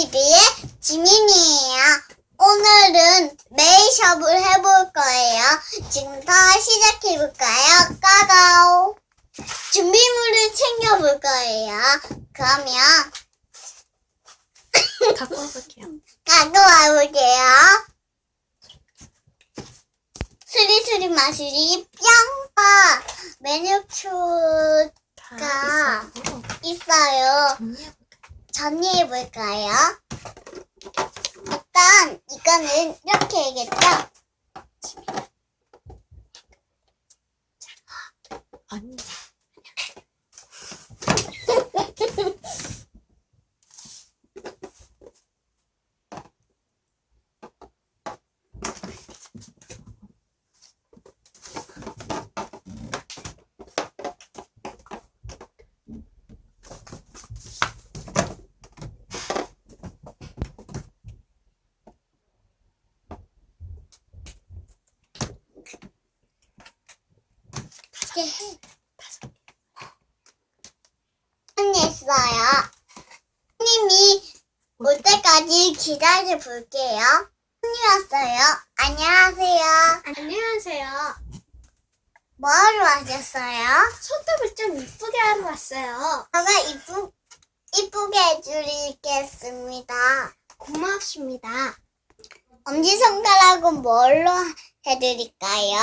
TV의 지민이에요. 오늘은 메이크업을 해볼 거예요. 지금부터 시작해볼까요? 까가오. 준비물을 챙겨볼 거예요. 그러면 갖고 와볼게요. 갖고 와볼게요. 수리수리 마시리 뿅! 아, 메뉴표가 다 있어요. 있어요. 정리해볼게요. 정리해 볼까요? 일단 이거는 이렇게 해야겠죠? 아니, 정리했어요. 손님이 올 때까지 기다려 볼게요. 손님 왔어요. 안녕하세요. 안녕하세요. 뭐 하러 와셨어요? 손톱을 좀 이쁘게 하러 왔어요. 제가 이쁘, 이쁘게 해드리겠습니다. 고맙습니다. 엄지손가락은 뭘로 해드릴까요?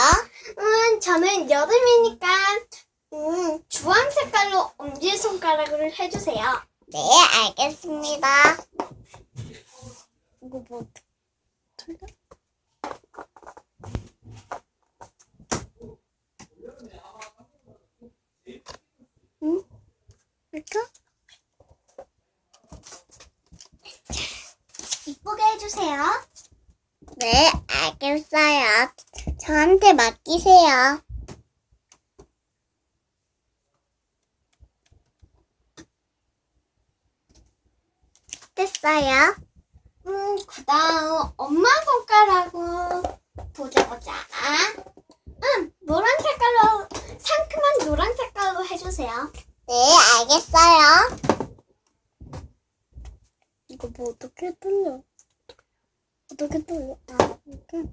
음, 저는 여름이니까 음, 주황 색깔로 엄지손가락을 해주세요. 네, 알겠습니다. 이거 뭐, 틀려? 이쁘게 해주세요. 네, 알겠어요. 저한테 맡기세요. 됐어요. 음, 그 다음 엄마 손가락은 보자 보자. 음, 노란 색깔로 상큼한 노란 색깔로 해주세요. 네, 알겠어요. 이거 뭐 어떻게 돌려? 어떻게 돌려? 아, 이렇게.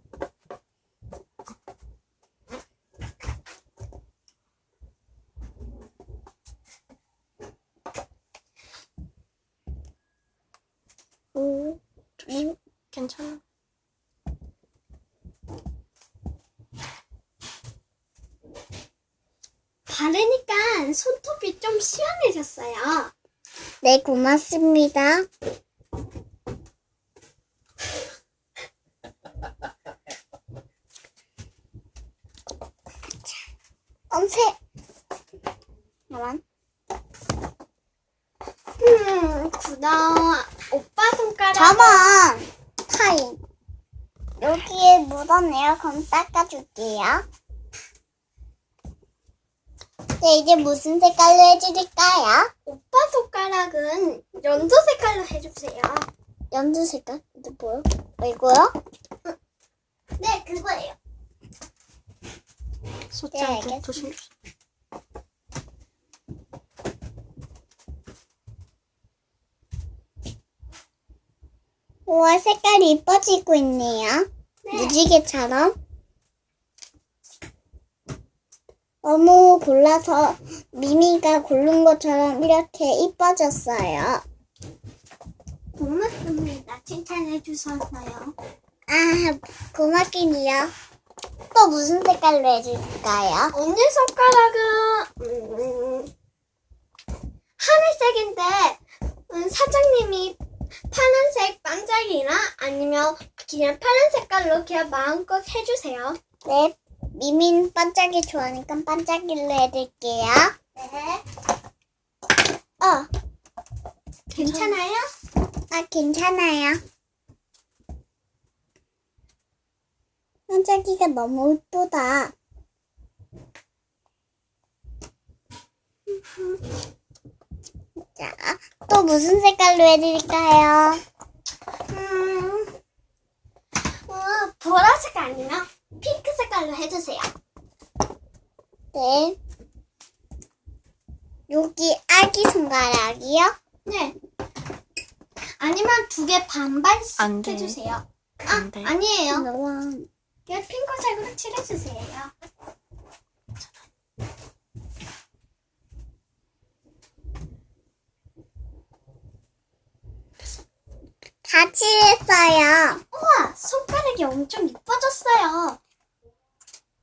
오, 음, 괜찮아. 바르니까 손톱이 좀 시원해졌어요. 네, 고맙습니다. 엄새. 잠깐만. 음, 그 다음 오빠 손가락. 잠깐! 타임. 여기에 묻었네요. 그럼 닦아줄게요. 네, 이제 무슨 색깔로 해드릴까요? 오빠 손가락은 연두 색깔로 해주세요. 연두 색깔? 이게 뭐요? 어, 이거요? 네, 그거예요. 쏟지 네. 조심 조심. 우와, 색깔이 이뻐지고 있네요. 무지개처럼. 너무 골라서 미미가 고른 것처럼 이렇게 이뻐졌어요. 고맙습니다. 칭찬해 주셔서요. 아, 고맙긴요. 또 무슨 색깔로 해줄까요? 언니 손가락은 음, 하늘색인데 음, 사장님이 파란색 반짝이나 아니면 그냥 파란 색깔로 그냥 마음껏 해주세요. 네, 미민 반짝이 좋아하니까 반짝이로 해드릴게요. 네. 어, 괜찮아요? 아, 괜찮아요. 반짝이가 너무 이쁘다. 자, 또 무슨 색깔로 해드릴까요? 음, 어, 보라색 아니면 핑크 색깔로 해주세요. 네. 여기 아기 손가락이요? 네. 아니면 두 개 반반씩 안 돼. 해주세요. 안 돼. 아니에요. 나와. 그냥 핑크색으로 칠해주세요. 다 칠했어요. 우와, 손가락이 엄청 이뻐졌어요.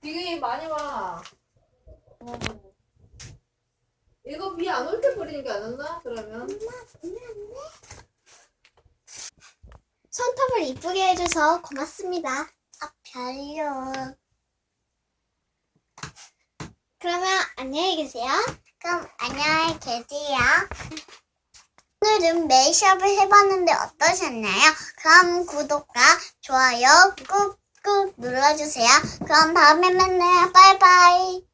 비기 많이 와. 이거 비 안 올때 뿌리는 게안 낫나? 그러면 손톱을 이쁘게 해줘서 고맙습니다. 아, 별로. 그러면 안녕히 계세요. 그럼 안녕히 계세요. 오늘은 메이크업을 해봤는데 어떠셨나요? 그럼 구독과 좋아요 꾹꾹 눌러주세요. 그럼 다음에 만나요. 바이바이.